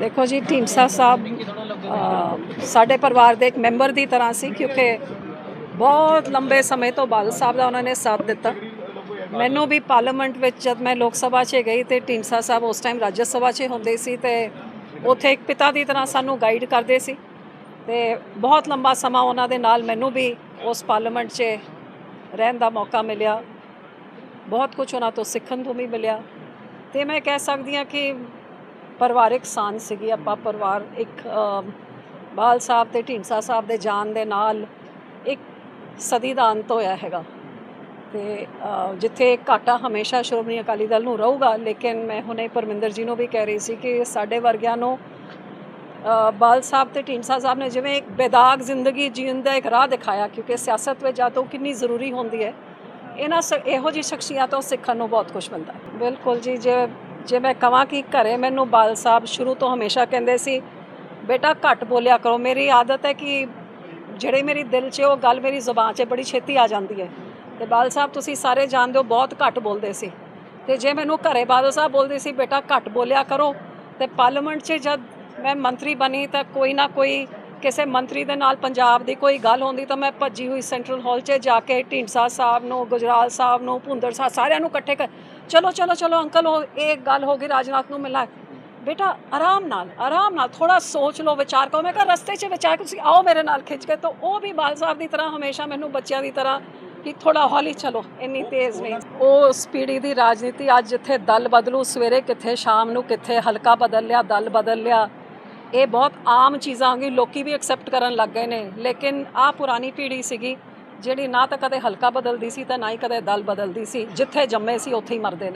ਦੇਖੋ ਜੀ, ਢੀਂਡਸਾ ਸਾਹਿਬ ਸਾਡੇ ਪਰਿਵਾਰ ਦੇ ਇੱਕ ਮੈਂਬਰ ਦੀ ਤਰ੍ਹਾਂ ਸੀ, ਕਿਉਂਕਿ ਬਹੁਤ ਲੰਬੇ ਸਮੇਂ ਤੋਂ ਬਾਦਲ ਸਾਹਿਬ ਦਾ ਉਹਨਾਂ ਨੇ ਸਾਥ ਦਿੱਤਾ। ਮੈਨੂੰ ਵੀ ਪਾਰਲੀਮੈਂਟ ਵਿੱਚ ਜਦ ਮੈਂ ਲੋਕ ਸਭਾ 'ਚ ਗਈ ਤੇ ਢੀਂਡਸਾ ਸਾਹਿਬ ਉਸ ਟਾਈਮ ਰਾਜ ਸਭਾ 'ਚ ਹੁੰਦੇ ਸੀ ਤੇ ਉੱਥੇ ਇੱਕ ਪਿਤਾ ਦੀ ਤਰ੍ਹਾਂ ਸਾਨੂੰ ਗਾਈਡ ਕਰਦੇ ਸੀ ਤੇ ਬਹੁਤ ਲੰਬਾ ਸਮਾਂ ਉਹਨਾਂ ਦੇ ਨਾਲ ਮੈਨੂੰ ਵੀ ਉਸ ਪਾਰਲੀਮੈਂਟ 'ਚ ਰਹਿਣ ਦਾ ਮੌਕਾ ਮਿਲਿਆ। ਬਹੁਤ ਕੁਝ ਉਹਨਾਂ ਤੋਂ ਸਿੱਖਣ ਨੂੰ ਵੀ ਮਿਲਿਆ। ਤੇ ਮੈਂ ਕਹਿ ਸਕਦੀ ਹਾਂ ਕਿ ਪਰਿਵਾਰਿਕ ਸਾਂਝ ਸੀਗੀ, ਆਪਾਂ ਪਰਿਵਾਰ ਇੱਕ ਬਾਲ ਸਾਹਿਬ ਤੇ ਢੀਂਡਸਾ ਸਾਹਿਬ ਦੇ ਜਾਣ ਦੇ ਨਾਲ ਇੱਕ ਸਦੀ ਦਾ ਅੰਤ ਹੋਇਆ ਹੈਗਾ। ਤੇ ਜਿੱਥੇ ਘਾਟਾ ਹਮੇਸ਼ਾ ਸ਼੍ਰੋਮਣੀ ਅਕਾਲੀ ਦਲ ਨੂੰ ਰਹੂਗਾ, ਲੇਕਿਨ ਮੈਂ ਹੁਣੇ ਪਰਮਿੰਦਰ ਜੀ ਨੂੰ ਵੀ ਕਹਿ ਰਹੀ ਸੀ ਕਿ ਸਾਡੇ ਵਰਗਿਆਂ ਨੂੰ ਬਾਲ ਸਾਹਿਬ ਤੇ ਢੀਂਡਸਾ ਸਾਹਿਬ ਨੇ ਜਿਵੇਂ ਇੱਕ ਬੇਦਾਗ ਜ਼ਿੰਦਗੀ ਜੀਣ ਦਾ ਇੱਕ ਰਾਹ ਦਿਖਾਇਆ, ਕਿਉਂਕਿ ਸਿਆਸਤ ਵਿੱਚ ਜਾਤੋਂ ਕਿੰਨੀ ਜ਼ਰੂਰੀ ਹੁੰਦੀ ਹੈ। ਇਹਨਾਂ ਸ- ਇਹੋ ਜਿਹੀ ਸ਼ਖਸੀਅਤਾਂ ਤੋਂ ਸਿੱਖਣ ਨੂੰ ਬਹੁਤ ਕੁਝ ਮਿਲਦਾ ਹੈ। ਬਿਲਕੁਲ ਜੀ, ਜੇ ਜੇ ਮੈਂ ਕਹਾਂ ਕਿ ਘਰੇ ਮੈਨੂੰ ਬਾਲ ਸਾਹਿਬ ਸ਼ੁਰੂ ਤੋਂ ਹਮੇਸ਼ਾ ਕਹਿੰਦੇ ਸੀ, ਬੇਟਾ, ਘੱਟ ਬੋਲਿਆ ਕਰੋ। ਮੇਰੀ ਆਦਤ ਹੈ ਕਿ ਜਿਹੜੇ ਮੇਰੀ ਦਿਲ 'ਚ ਉਹ ਗੱਲ ਮੇਰੀ ਜ਼ੁਬਾਨ 'ਚ ਬੜੀ ਛੇਤੀ ਆ ਜਾਂਦੀ ਹੈ। ਤੇ ਬਾਲ ਸਾਹਿਬ, ਤੁਸੀਂ ਸਾਰੇ ਜਾਣਦੇ ਹੋ ਬਹੁਤ ਘੱਟ ਬੋਲਦੇ ਸੀ। ਤੇ ਜੇ ਮੈਨੂੰ ਘਰੇ ਬਾਦਲ ਸਾਹਿਬ ਬੋਲਦੇ ਸੀ, ਬੇਟਾ, ਘੱਟ ਬੋਲਿਆ ਕਰੋ। ਤੇ ਪਾਰਲੀਮੈਂਟ 'ਚ ਜਦ ਮੈਂ ਮੰਤਰੀ ਬਣੀ ਤਾਂ ਕੋਈ ਨਾ ਕੋਈ ਕਿਸੇ ਮੰਤਰੀ ਦੇ ਨਾਲ ਪੰਜਾਬ ਦੀ ਕੋਈ ਗੱਲ ਹੁੰਦੀ ਤਾਂ ਮੈਂ ਭੱਜੀ ਹੋਈ ਸੈਂਟਰਲ ਹਾਲ 'ਚ ਜਾ ਕੇ ਢੀਂਡਸਾ ਸਾਹਿਬ ਨੂੰ, ਗੁਜਰਾਲ ਸਾਹਿਬ ਨੂੰ, ਭੁੰਦਰ ਸਾਹਿਬ ਸਾਰਿਆਂ ਨੂੰ ਇਕੱਠੇ ਕਰ ਚਲੋ ਚਲੋ ਚਲੋ ਅੰਕਲ, ਉਹ ਇਹ ਗੱਲ ਹੋ ਗਈ ਰਾਜਨਾਥ ਨੂੰ ਮਿਲਾ ਬੇਟਾ, ਆਰਾਮ ਨਾਲ ਆਰਾਮ ਨਾਲ ਥੋੜਾ ਸੋਚ ਲਓ, ਵਿਚਾਰ ਕਰੋ। ਮੈਂ ਕਿਹਾ, ਰਸਤੇ 'ਚ ਵਿਚਾਰ ਕੇ ਤੁਸੀਂ ਆਓ ਮੇਰੇ ਨਾਲ ਖਿੱਚ ਕੇ ਤਾਂ, ਉਹ ਵੀ ਬਾਲ ਸਾਹਿਬ ਦੀ ਤਰ੍ਹਾਂ ਹਮੇਸ਼ਾ ਮੈਨੂੰ ਬੱਚਿਆਂ ਦੀ ਤਰ੍ਹਾਂ ਕਿ ਥੋੜਾ ਹੌਲੀ ਚਲੋ, ਇੰਨੀ ਤੇਜ਼ ਨਹੀਂ। ਉਹ ਸਪੀਡੀ ਦੀ ਰਾਜਨੀਤੀ ਅੱਜ ਜਿੱਥੇ ਦਲ ਬਦਲੂ, ਸਵੇਰੇ ਕਿੱਥੇ, ਸ਼ਾਮ ਨੂੰ ਕਿੱਥੇ, ਹਲਕਾ ਬਦਲ ਲਿਆ, ਦਲ ਬਦਲ ਲਿਆ। ਇਹ ਬਹੁਤ ਆਮ ਚੀਜ਼ਾਂ ਹੋ ਗਈ ਲੋਕੀ ਵੀ ਐਕਸੈਪਟ ਕਰਨ ਲੱਗ ਗਏ ਨੇ। ਲੇਕਿਨ ਆ ਪੁਰਾਣੀ ਪੀੜ੍ਹੀ ਸੀਗੀ, ਜਿਹੜੀ ਨਾ ਤਾਂ ਕਦੇ ਹਲਕਾ ਬਦਲਦੀ ਸੀ, ਤਾਂ ਨਾ ਹੀ ਕਦੇ ਦਲ ਬਦਲਦੀ ਸੀ, ਜਿੱਥੇ ਜੰਮੇ ਸੀ, ਉੱਥੇ ਹੀ ਮਰਦੇ ਨੇ।